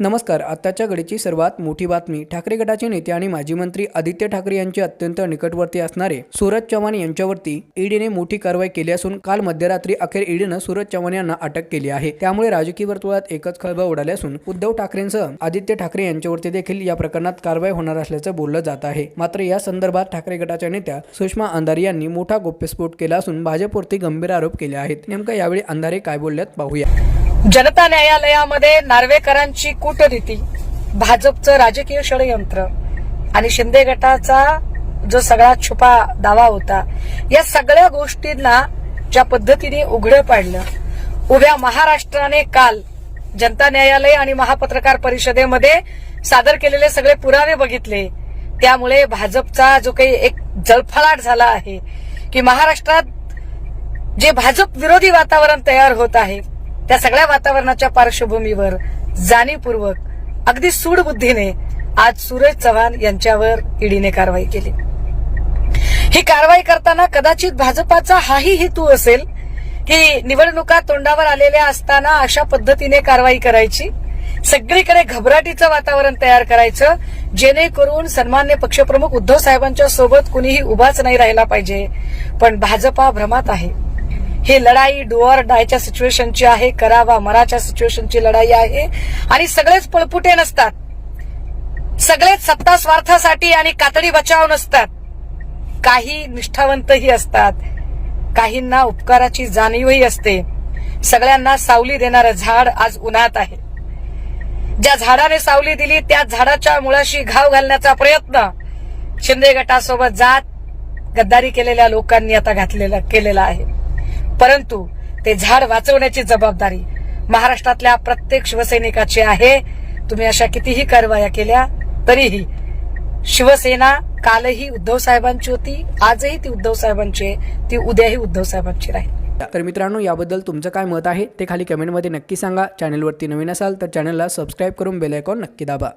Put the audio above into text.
नमस्कार आत्ताच्या घडीची सर्वात मोठी बातमी. ठाकरे गटाचे नेते आणि माजी मंत्री आदित्य ठाकरे यांचे अत्यंत निकटवर्ती असणारे सूरज चव्हाण यांच्यावरती ईडीने मोठी कारवाई केली असून काल मध्यरात्री अखेर ईडीनं सूरज चव्हाण यांना अटक केली आहे. त्यामुळे राजकीय वर्तुळात एकच खळबळ उडाली असून उद्धव ठाकरेंसह आदित्य ठाकरे यांच्यावरती देखील या प्रकरणात कारवाई होणार असल्याचं बोललं जात आहे. मात्र या संदर्भात ठाकरे गटाच्या नेत्या सुषमा अंधारे यांनी मोठा गोप्यस्फोट केला असून भाजपवरती गंभीर आरोप केले आहेत. नेमकं यावेळी अंधारे काय बोलल्यात पाहूया. जनता न्यायालयामध्ये नार्वेकरांची कूटनीती भाजपचं राजकीय षडयंत्र आणि शिंदे गटाचा जो सगळा छुपा दावा होता या सगळ्या गोष्टींना ज्या पद्धतीने उघडं पाडलं उभ्या महाराष्ट्राने काल जनता न्यायालय आणि महापत्रकार परिषदेमध्ये सादर केलेले सगळे पुरावे बघितले. त्यामुळे भाजपचा जो काही एक जळफळाट झाला आहे की महाराष्ट्रात जे भाजप विरोधी वातावरण तयार होत आहे त्या सगळ्या वातावरणाच्या पार्श्वभूमीवर जाणीवपूर्वक अगदी सूडबुद्धीने आज सूरज चव्हाण यांच्यावर ईडीने कारवाई केली. ही कारवाई करताना कदाचित भाजपाचा हाही हेतू असेल की निवडणुका तोंडावर आलेल्या असताना अशा पद्धतीने कारवाई करायची सगळीकडे घबराटीचं वातावरण तयार करायचं जेणेकरून सन्मान्य पक्षप्रमुख उद्धव साहेबांच्या सोबत कुणीही उभाच नाही राहिला पाहिजे. पण भाजपा भ्रमात आहे. ही लढाई डुअर डायच्या सिच्युएशनची आहे करावा मराच्या सिच्युएशनची लढाई आहे. आणि सगळेच पळपुटे नसतात. सगळेच सत्ता स्वार्थासाठी आणि कातडी बचाव नसतात. काही निष्ठावंतही असतात. काहींना उपकाराची जाणीवही असते. सगळ्यांना सावली देणारं झाड आज उन्हात आहे. ज्या झाडाने सावली दिली त्या झाडाच्या मुळाशी घाव घालण्याचा प्रयत्न शिंदे गटासोबत जात गद्दारी केलेल्या लोकांनी आता घातलेला केलेला आहे. परंतु ते झाड वाचवण्याची जबाबदारी महाराष्ट्रातल्या प्रत्येक शिवसैनिकाची आहे. तुम्ही अशा कितीही कारवाया केल्या तरीही शिवसेना कालही उद्धव साहेबांची होती आजही ती उद्धव साहेबांची आहे. ती उद्याही उद्धव साहेबांची राहील. तर मित्रांनो याबद्दल तुमचं काय मत आहे ते खाली कमेंटमध्ये नक्की सांगा. चॅनलवरती नवीन असाल तर चॅनलला सबस्क्राईब करून बेल आयकॉन नक्की दाबा.